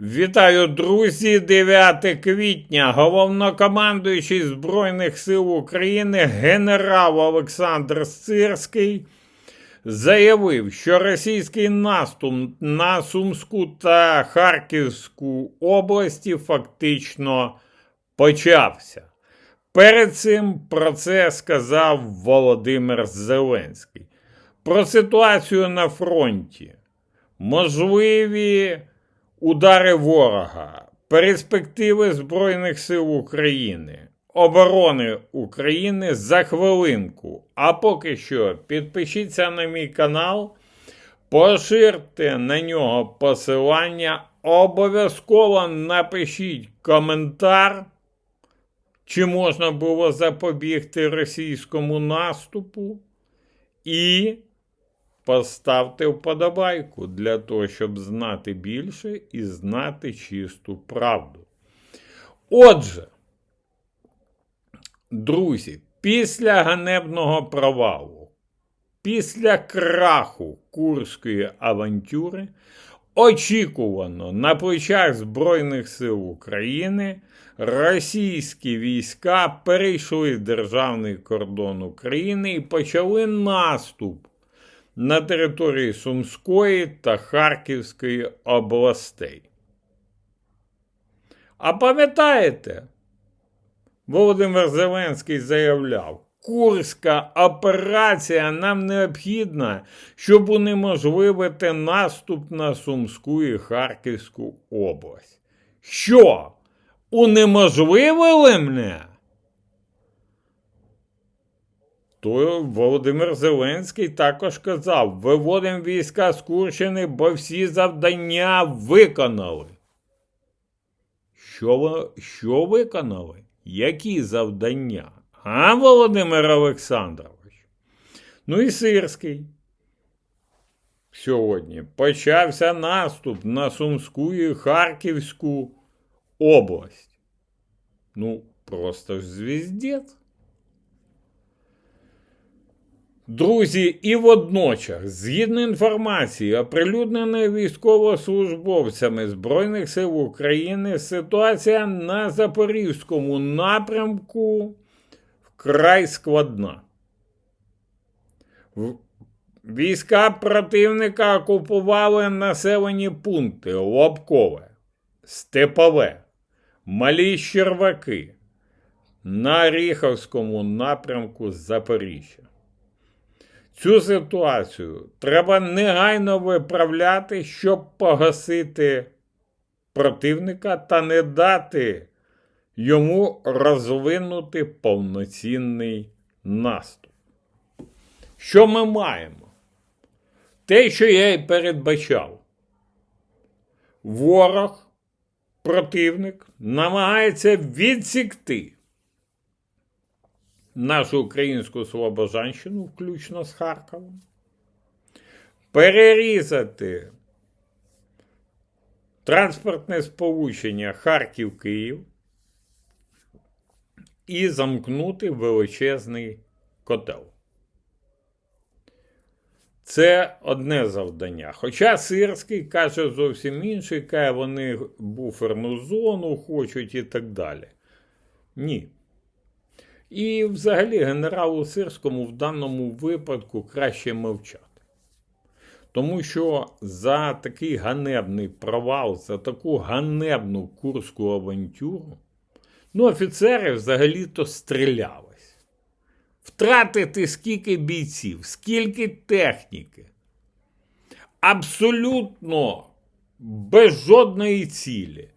Вітаю, друзі! 9 квітня. Головнокомандуючий Збройних сил України генерал Олександр Сирський заявив, що російський наступ на Сумську та Харківську області фактично почався. Перед цим про це сказав Володимир Зеленський. Про ситуацію на фронті. Можливі удари ворога, перспективи Збройних сил України, оборони України за хвилинку. А поки що підпишіться на мій канал, поширте на нього посилання, обов'язково напишіть коментар, чи можна було запобігти російському наступу. І Поставте вподобайку для того, щоб знати більше і знати чисту правду. Отже, друзі, після ганебного провалу, після краху Курської авантюри, очікувано на плечах Збройних сил України російські війська перейшли державний кордон України і почали наступ на території Сумської та Харківської областей. А пам'ятаєте, Володимир Зеленський заявляв, Курська операція нам необхідна, щоб унеможливити наступ на Сумську і Харківську область. Що? Унеможливили мене? То Володимир Зеленський також казав: виводимо війська з Курщини, бо всі завдання виконали. Що, що виконали? Які завдання? А, Володимир Олександрович? Ну і Сирський. Сьогодні почався наступ на Сумську і Харківську область. Ну, просто ж звіздець. Друзі, і водночас, згідно інформації, оприлюдненої військовослужбовцями Збройних сил України, ситуація на Запорізькому напрямку вкрай складна. Війська противника окупували населені пункти Лобкове, Степове, Малі Щерваки на Ріховському напрямку Запоріжжя. Цю ситуацію треба негайно виправляти, щоб погасити противника та не дати йому розвинути повноцінний наступ. Що ми маємо? Те, що я і передбачав. Ворог, противник намагається відсікти нашу українську Слобожанщину, включно з Харковом, перерізати транспортне сполучення Харків-Київ і замкнути величезний котел. Це одне завдання. Хоча Сирський каже зовсім інше, каже, вони буферну зону хочуть і так далі. Ні. І взагалі генералу Сирському в даному випадку краще мовчати. Тому що за такий ганебний провал, за таку ганебну курську авантюру, ну, офіцери взагалі-то стрілялись. Втратити скільки бійців, скільки техніки. Абсолютно без жодної цілі,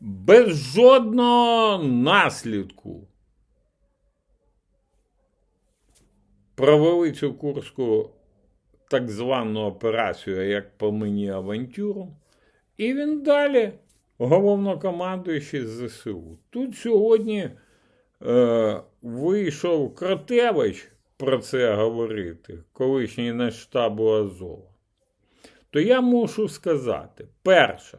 без жодного наслідку. Провели цю курську так звану операцію, як по мені авантюру, і він далі, головнокомандуючий ЗСУ. Тут сьогодні е, вийшов Кротевич про це говорити, колишній на штабу Азова. То я мушу сказати: перше,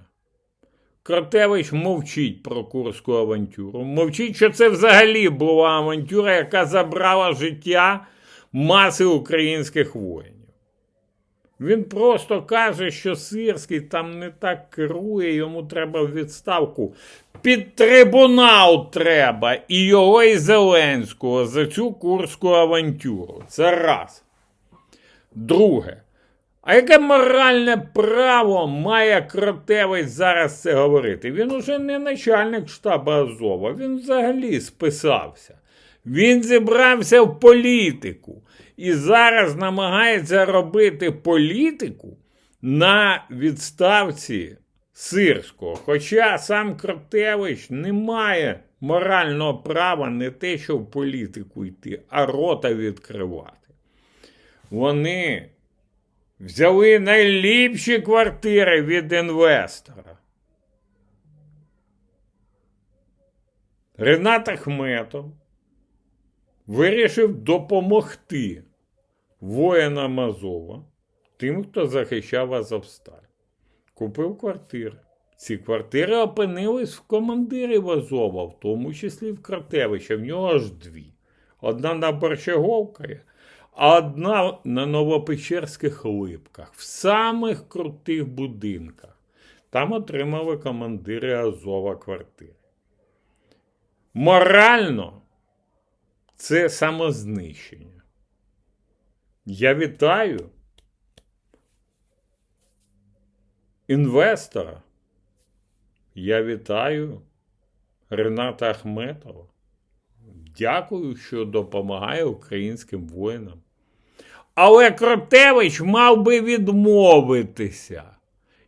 Кротевич мовчить про Курську авантюру. Мовчить, що це взагалі була авантюра, яка забрала життя маси українських воїнів. Він просто каже, що Сирський там не так керує, йому треба відставку. Під трибунал треба і його, і Зеленського за цю курську авантюру. Це раз. Друге. А яке моральне право має Кротевич зараз це говорити? Він уже не начальник штабу Азова, він взагалі списався. Він зібрався в політику і зараз намагається робити політику на відставці Сирського. Хоча сам Кротевич не має морального права не те, що в політику йти, а рота відкривати. Вони взяли найліпші квартири від інвестора. Ренат Ахметов вирішив допомогти воїнам Азова, тим, хто захищав Азовсталь. Купив квартири. Ці квартири опинились в командирів Азова, в тому числі в Кратевича. В нього аж дві. Одна на Борщаговках, а одна на Новопечерських липках, в самих крутих будинках. Там отримали командири Азова квартири. Морально це самознищення. Я вітаю інвестора. Я вітаю Рената Ахметова. Дякую, що допомагає українським воїнам. Але Кротевич мав би відмовитися.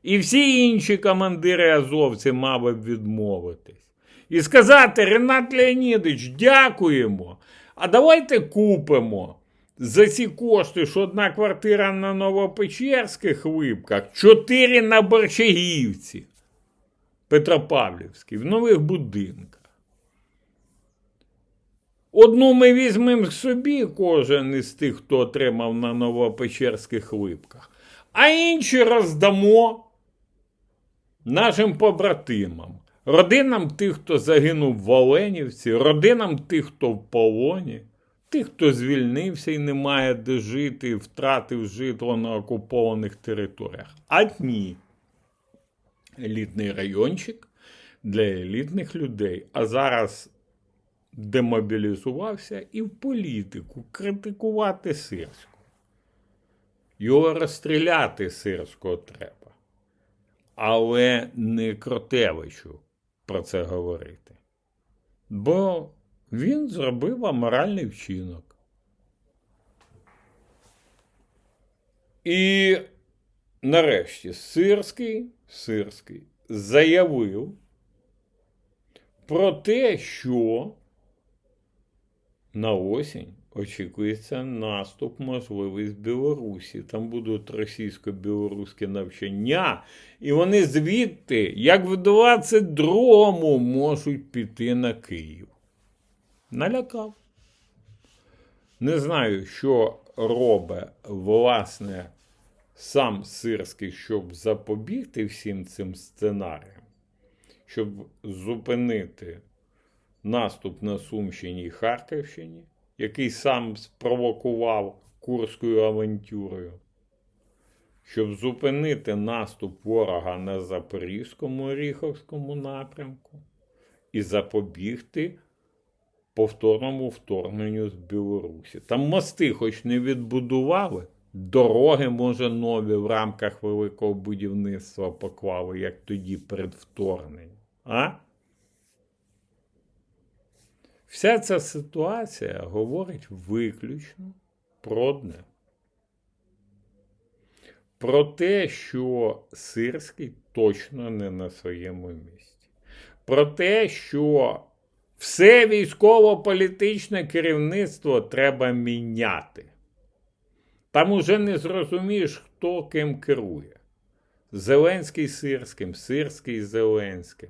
І всі інші командири азовці мали б відмовитись. І сказати, Ренат Леонідович, дякуємо. А давайте купимо за ці кошти, що одна квартира на Новопечерських липках, чотири на Борчагівці, Петропавлівській, в нових будинках. Одну ми візьмемо собі, кожен із тих, хто отримав на Новопечерських липках, а інші роздамо нашим побратимам, родинам тих, хто загинув в Оленівці, родинам тих, хто в полоні, тих, хто звільнився і не має де жити, втратив житло на окупованих територіях. А ні. Елітний райончик для елітних людей. А зараз демобілізувався і в політику критикувати Сирську. Його розстріляти Сирського треба. Але не Кротевичу про це говорити. Бо він зробив аморальний вчинок. І нарешті Сирський, Сирський заявив про те, що на осінь очікується наступ можливий з Білорусі. Там будуть російсько-білоруські навчання, і вони звідти, як в 22-му, можуть піти на Київ. Налякав. Не знаю, що робить власне сам Сирський, щоб запобігти всім цим сценаріям, щоб зупинити наступ на Сумщині і Харківщині, який сам спровокував Курською авантюрою, щоб зупинити наступ ворога на Запорізькому Оріховському напрямку і запобігти повторному вторгненню з Білорусі. Там мости, хоч не відбудували, дороги, може, нові в рамках великого будівництва поклали, як тоді перед вторгненням. А? Вся ця ситуація говорить виключно про одне. Про те, що Сирський точно не на своєму місці. Про те, що все військово-політичне керівництво треба міняти. Там уже не зрозумієш, хто ким керує. Зеленський Сирським, Сирський Зеленським.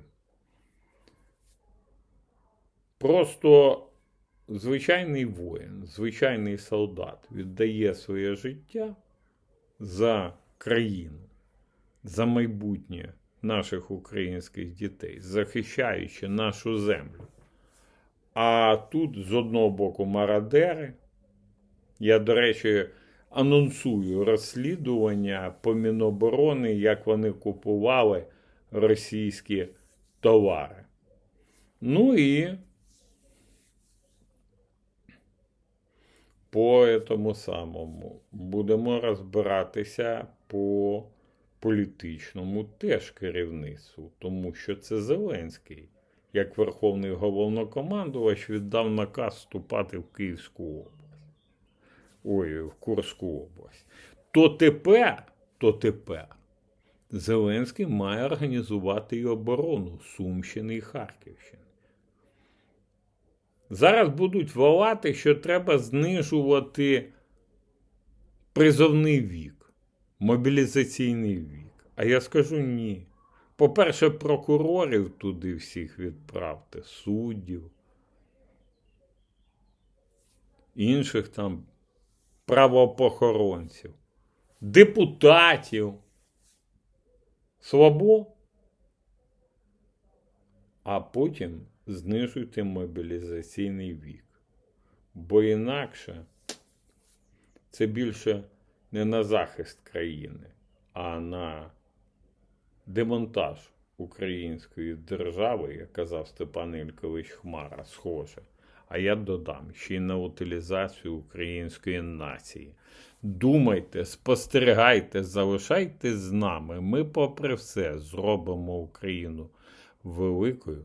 Просто звичайний воїн, звичайний солдат віддає своє життя за країну, за майбутнє наших українських дітей, захищаючи нашу землю. А тут з одного боку мародери. Я, до речі, анонсую розслідування по Міноборони, як вони купували російські товари. Ну і по тому самому будемо розбиратися по політичному теж керівництву, тому що це Зеленський, як верховний головнокомандувач, віддав наказ вступати в Київську область. Ой, в Курську область. То тепер, то тепер Зеленський має організувати і оборону Сумщини і Харківщини. Зараз будуть волати, що треба знижувати призовний вік, мобілізаційний вік. А я скажу ні. По-перше, прокурорів туди всіх відправте, суддів, інших там правоохоронців, депутатів. Слабо, а потім знижуйте мобілізаційний вік. Бо інакше це більше не на захист країни, а на демонтаж української держави, як казав Степан Ількович Хмара, схоже. А я додам ще й на утилізацію української нації. Думайте, спостерігайте, залишайтесь з нами. Ми, попри все, зробимо Україну великою,